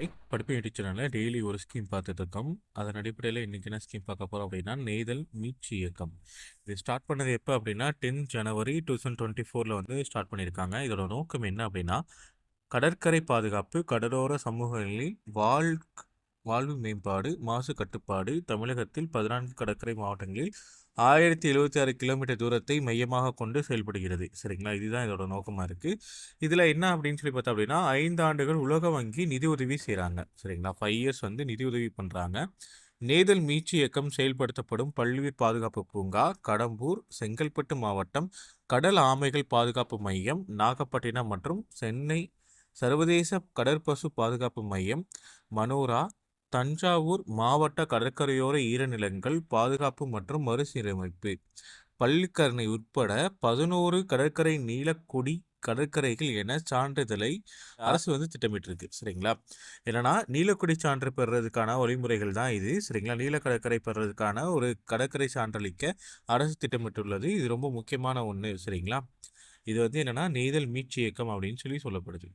படிப்பு YouTube daily ஒரு scheme பார்த்துட்டு இருக்கோம் அதன் அடிப்படையில் இன்றைக்கி என்ன ஸ்கீம் பார்க்க போகிறோம் அப்படின்னா நெய்தல் மீட்சி இயக்கம். இது ஸ்டார்ட் பண்ணது எப்போ அப்படின்னா ten January two thousand twenty ஃபோரில் வந்து ஸ்டார்ட் பண்ணியிருக்காங்க. இதோட நோக்கம் என்ன அப்படின்னா கடற்கரை பாதுகாப்பு கடலோர சமூகங்களில் வாழ் வாழ்வு மேம்பாடு மாசு கட்டுப்பாடு தமிழகத்தில் பதினான்கு கடற்கரை மாவட்டங்களில் ஆயிரத்தி எழுபத்தி ஆறு கிலோமீட்டர் தூரத்தை மையமாக கொண்டு செயல்படுகிறது. சரிங்களா? இதுதான் இதோட நோக்கமாக இருக்குது இதில் என்ன அப்படின்னு சொல்லி பார்த்தா அப்படின்னா ஐந்து ஆண்டுகள் உலக வங்கி நிதி உதவி செய்கிறாங்க சரிங்களா? ஃபைவ் இயர்ஸ் வந்து நிதி உதவி பண்ணுறாங்க நேதல் மீட்சி இயக்கம் செயல்படுத்தப்படும் பல்லுயிர் பாதுகாப்பு பூங்கா கடம்பூர் செங்கல்பட்டு மாவட்டம் கடல் ஆமைகள் பாதுகாப்பு மையம் நாகப்பட்டினம் மற்றும் சென்னை சர்வதேச கடற்பசு பாதுகாப்பு மையம் மனோரா தஞ்சாவூர் மாவட்ட கடற்கரையோர ஈரநிலங்கள் பாதுகாப்பு மற்றும் மறுசீரமைப்பு. பள்ளிக்கரணை உட்பட பதினோரு கடற்கரை நீலக்குடி கடற்கரைகள் என சான்றிதழை அரசு வந்து திட்டமிட்டிருக்கு. சரிங்களா? என்னன்னா நீலக்குடி சான்று பெறுறதுக்கான வழிமுறைகள் தான் இது. சரிங்களா? நீல கடற்கரை பெறுறதுக்கான ஒரு கடற்கரை சான்றளிக்க அரசு திட்டமிட்டுள்ளது. இது ரொம்ப முக்கியமான ஒன்று சரிங்களா? இது வந்து என்னன்னா நெய்தல் மீட்சி இயக்கம் அப்படின்னு சொல்லி சொல்லப்படுது.